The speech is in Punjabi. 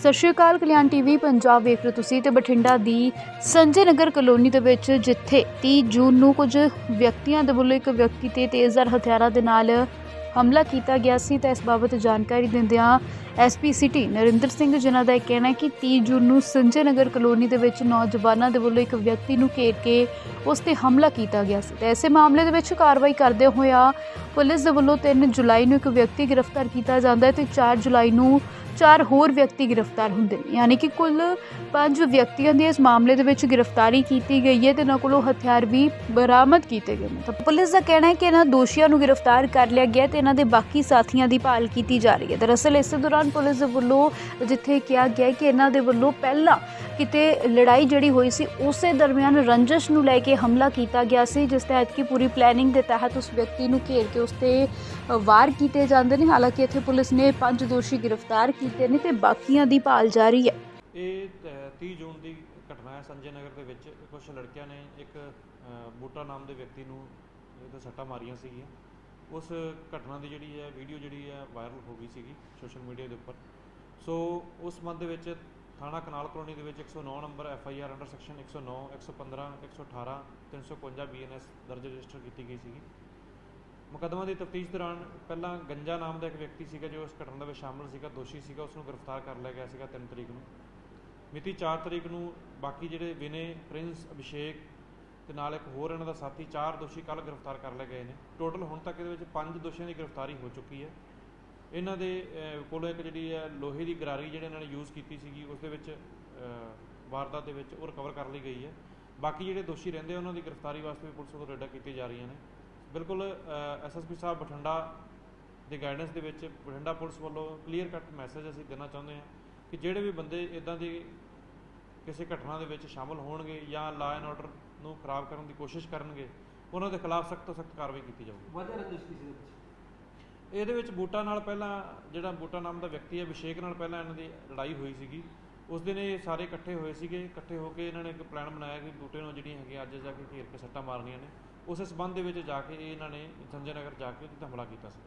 ਸਤਿ ਸ਼੍ਰੀ ਅਕਾਲ, ਕਲਿਆਣ ਟੀਵੀ, ਪੰਜਾਬ ਵੇਖ ਰਹੇ ਤੁਸੀਂ ਤੇ ਬਠਿੰਡਾ ਦੀ ਸੰਜੇ ਨਗਰ ਕਲੋਨੀ ਦੇ ਵਿੱਚ ਜਿੱਥੇ 30 ਜੂਨ ਨੂੰ ਕੁਝ ਵਿਅਕਤੀਆਂ ਦੇ ਵੱਲੋਂ ਇੱਕ ਵਿਅਕਤੀ ਤੇ ਤੇਜ਼ਧਾਰ ਹਥਿਆਰਾਂ ਦੇ ਨਾਲ ਹਮਲਾ ਕੀਤਾ ਗਿਆ ਸੀ, ਤਾਂ ਇਸ ਬਾਬਤ ਜਾਣਕਾਰੀ ਦਿੰਦਿਆਂ ਐਸਪੀ ਸਿਟੀ ਨਰਿੰਦਰ ਸਿੰਘ ਜਿਨ੍ਹਾਂ ਦਾ ਇਹ ਕਹਿਣਾ ਹੈ ਕਿ 30 ਜੂਨ ਨੂੰ ਸੰਜੇ ਨਗਰ ਕਲੋਨੀ ਦੇ ਵਿੱਚ ਨੌਜਵਾਨਾਂ ਦੇ ਵੱਲੋਂ ਇੱਕ ਵਿਅਕਤੀ ਨੂੰ ਘੇਰ ਕੇ ਉਸ ਤੇ ਹਮਲਾ ਕੀਤਾ ਗਿਆ ਸੀ। ਤੇ ਐਸੇ ਮਾਮਲੇ ਦੇ ਵਿੱਚ ਕਾਰਵਾਈ ਕਰਦੇ ਹੋਇਆ ਪੁਲਿਸ ਦੇ ਵੱਲੋਂ 3 ਜੁਲਾਈ ਨੂੰ ਇੱਕ ਵਿਅਕਤੀ ਗ੍ਰਿਫਤਾਰ ਕੀਤਾ ਜਾਂਦਾ ਹੈ ਤੇ 4 ਜੁਲਾਈ ਨੂੰ ਚਾਰ ਹੋਰ ਵਿਅਕਤੀ ਗ੍ਰਿਫਤਾਰ ਹੁੰਦੇ ਨੇ। ਯਾਨੀ ਕਿ ਕੁੱਲ ਪੰਜ ਵਿਅਕਤੀਆਂ ਦੀ ਇਸ ਮਾਮਲੇ ਦੇ ਵਿੱਚ ਗ੍ਰਿਫਤਾਰੀ ਕੀਤੀ ਗਈ ਹੈ ਤੇ ਉਹਨਾਂ ਕੋਲੋਂ ਹਥਿਆਰ ਵੀ ਬਰਾਮਦ ਕੀਤੇ ਗਏ ਨੇ। ਤਾਂ ਪੁਲਿਸ ਦਾ ਕਹਿਣਾ ਹੈ ਕਿ ਇਹਨਾਂ ਦੋਸ਼ੀਆਂ ਨੂੰ ਗ੍ਰਿਫਤਾਰ ਕਰ ਲਿਆ ਗਿਆ ਤੇ ਇਹਨਾਂ ਦੇ ਬਾਕੀ ਸਾਥੀਆਂ ਦੀ ਭਾਲ ਕੀਤੀ ਜਾ ਰਹੀ ਹੈ। ਦਰਅਸਲ ਇਸੇ ਦੌਰਾਨ ਪੁਲਿਸ ਦੇ ਵੱਲੋਂ ਜਿੱਥੇ ਕਿਹਾ ਗਿਆ ਕਿ ਇਹਨਾਂ ਦੇ ਵੱਲੋਂ ਪਹਿਲਾਂ ਕਿਤੇ ਲੜਾਈ ਜਿਹੜੀ ਹੋਈ ਸੀ, ਉਸੇ ਦਰਮਿਆਨ ਰੰਜਿਸ਼ ਨੂੰ ਲੈ ਕੇ ਹਮਲਾ ਕੀਤਾ ਗਿਆ ਸੀ, ਜਿਸ ਤਹਿਤ ਕਿ ਪੂਰੀ ਪਲੈਨਿੰਗ ਦੇ ਤਹਿਤ ਉਸ ਵਿਅਕਤੀ ਨੂੰ ਘੇਰ ਕੇ ਉਸ ਤੇ ਵਾਰ ਕੀਤੇ ਜਾਂਦੇ ਨੇ। ਹਾਲਾਂਕਿ ਇੱਥੇ ਪੁਲਿਸ ਨੇ ਪੰਜ ਦੋਸ਼ੀ ਗ੍ਰਿਫਤਾਰ ਕੀਤੇ ਨੇ ਤੇ ਬਾਕੀਆਂ ਦੀ ਭਾਲ ਜਾਰੀ ਹੈ। ਇਹ 30 ਜੂਨ ਦੀ ਘਟਨਾ ਹੈ। ਸੰਜੇ ਨਗਰ ਦੇ ਵਿੱਚ ਕੁਝ ਲੜਕਿਆਂ ਨੇ ਇੱਕ ਬੂਟਾ ਨਾਮ ਦੇ ਵਿਅਕਤੀ ਨੂੰ ਇਹਦੇ ਸੱਟਾਂ ਮਾਰੀਆਂ ਸੀਗੀਆਂ। ਉਸ ਘਟਨਾ ਦੀ ਜਿਹੜੀ ਹੈ ਵੀਡੀਓ ਜਿਹੜੀ ਹੈ ਵਾਇਰਲ ਹੋ ਗਈ ਸੀਗੀ ਸੋਸ਼ਲ ਮੀਡੀਆ ਦੇ ਉੱਪਰ। ਸੋ ਉਸ ਸੰਬੰਧ ਦੇ ਵਿੱਚ ਥਾਣਾ ਕਨਾਲ ਕਲੋਨੀ ਦੇ ਵਿੱਚ 109 number F I R under section 109 115 118 351 BNS ਦਰਜ ਰਜਿਸਟਰ ਕੀਤੀ ਗਈ ਸੀਗੀ। ਮੁਕੱਦਮਾ ਦੀ ਤਫਤੀਸ਼ ਦੌਰਾਨ ਪਹਿਲਾਂ ਗੰਜਾ ਨਾਮ ਦਾ ਇੱਕ ਵਿਅਕਤੀ ਸੀਗਾ ਜੋ ਇਸ ਘਟਨਾ ਦੇ ਵਿੱਚ ਸ਼ਾਮਲ ਸੀਗਾ, ਦੋਸ਼ੀ ਸੀਗਾ ਉਸ ਨੂੰ ਗ੍ਰਿਫਤਾਰ ਕਰ ਲਿਆ ਗਿਆ ਸੀਗਾ 3 ਤਰੀਕ ਨੂੰ। ਮਿਤੀ 4 ਤਰੀਕ ਨੂੰ ਬਾਕੀ ਜਿਹੜੇ ਵਿਨੇ ਪ੍ਰਿੰਸ ਅਭਿਸ਼ੇਕ ਤੇ ਨਾਲ ਇੱਕ ਹੋਰ ਇਹਨਾਂ ਦਾ ਸਾਥੀ ਚਾਰ ਦੋਸ਼ੀ ਕੱਲ ਗ੍ਰਿਫਤਾਰ ਕਰ ਲਏ ਗਏ ਨੇ। ਟੋਟਲ ਹੁਣ ਤੱਕ ਇਹਦੇ ਵਿੱਚ ਪੰਜ ਦੋਸ਼ੀਆਂ ਦੀ ਗ੍ਰਿਫਤਾਰੀ ਹੋ ਚੁੱਕੀ ਹੈ। ਇਹਨਾਂ ਦੇ ਅਹ, ਕੋਲੋਂ ਇੱਕ ਜਿਹੜੀ ਹੈ ਲੋਹੇ ਦੀ ਗਰਾਰੀ ਜਿਹੜੀ ਇਹਨਾਂ ਨੇ ਯੂਜ਼ ਕੀਤੀ ਸੀਗੀ ਉਸ ਦੇ ਵਿੱਚ ਵਾਰਦਾਤ ਦੇ ਵਿੱਚ ਉਹ ਰਿਕਵਰ ਕਰ ਲਈ ਗਈ ਹੈ। ਬਾਕੀ ਜਿਹੜੇ ਦੋਸ਼ੀ ਰਹਿੰਦੇ ਉਹਨਾਂ ਦੀ ਗ੍ਰਿਫਤਾਰੀ ਵਾਸਤੇ ਵੀ ਪੁਲਿਸ ਵੱਲੋਂ ਰੇਡਾਂ ਕੀਤੀਆਂ ਜਾ ਰਹੀਆਂ ਨੇ। ਬਿਲਕੁਲ ਐਸਐਸਪੀ ਸਾਹਿਬ ਬਠਿੰਡਾ ਦੇ ਗਾਈਡੈਂਸ ਦੇ ਵਿੱਚ ਬਠਿੰਡਾ ਪੁਲਿਸ ਵੱਲੋਂ ਕਲੀਅਰ ਕੱਟ ਮੈਸੇਜ ਅਸੀਂ ਦੇਣਾ ਚਾਹੁੰਦੇ ਹਾਂ ਕਿ ਜਿਹੜੇ ਵੀ ਬੰਦੇ ਇਦਾਂ ਦੀ ਕਿਸੇ ਘਟਨਾ ਦੇ ਵਿੱਚ ਸ਼ਾਮਲ ਹੋਣਗੇ ਜਾਂ ਲਾ ਐਂਡ ਆਰਡਰ ਨੂੰ ਖਰਾਬ ਕਰਨ ਦੀ ਕੋਸ਼ਿਸ਼ ਕਰਨਗੇ ਉਹਨਾਂ ਦੇ ਖਿਲਾਫ ਸਖਤ ਤੋਂ ਸਖਤ ਕਾਰਵਾਈ ਕੀਤੀ ਜਾਊਗੀ। ਵਜ੍ਹਾ ਰੰਜਿਸ਼ ਕਿਸੇ ਦੇ ਵਿੱਚ? ਇਹਦੇ ਵਿੱਚ ਬੂਟਾ ਨਾਲ ਪਹਿਲਾਂ ਜਿਹੜਾ ਬੂਟਾ ਨਾਮ ਦਾ ਵਿਅਕਤੀ ਹੈ ਅਭਿਸ਼ੇਕ ਨਾਲ ਪਹਿਲਾਂ ਇਹਨਾਂ ਦੀ ਲੜਾਈ ਹੋਈ ਸੀਗੀ। ਉਸ ਦਿਨ ਇਹ ਸਾਰੇ ਇਕੱਠੇ ਹੋਏ ਸੀਗੇ ਇਕੱਠੇ ਹੋ ਕੇ ਇਹਨਾਂ ਨੇ ਇੱਕ ਪਲਾਨ ਬਣਾਇਆ ਕਿ ਬੂਟੇ ਨੂੰ ਜਿਹੜੀਆਂ ਹੈਗੀਆਂ ਅੱਜ ਜਾ ਕੇ ਘੇਰ ਕੇ ਸੱਟਾਂ ਮਾਰਨੀਆਂ ਨੇ। ਉਸੇ ਸਬੰਧ ਦੇ ਵਿੱਚ ਜਾ ਕੇ ਇਹ ਇਹਨਾਂ ਨੇ ਸੰਜੇ ਨਗਰ ਜਾ ਕੇ ਉਹਦੇ ਤੇ ਹਮਲਾ ਕੀਤਾ ਸੀ।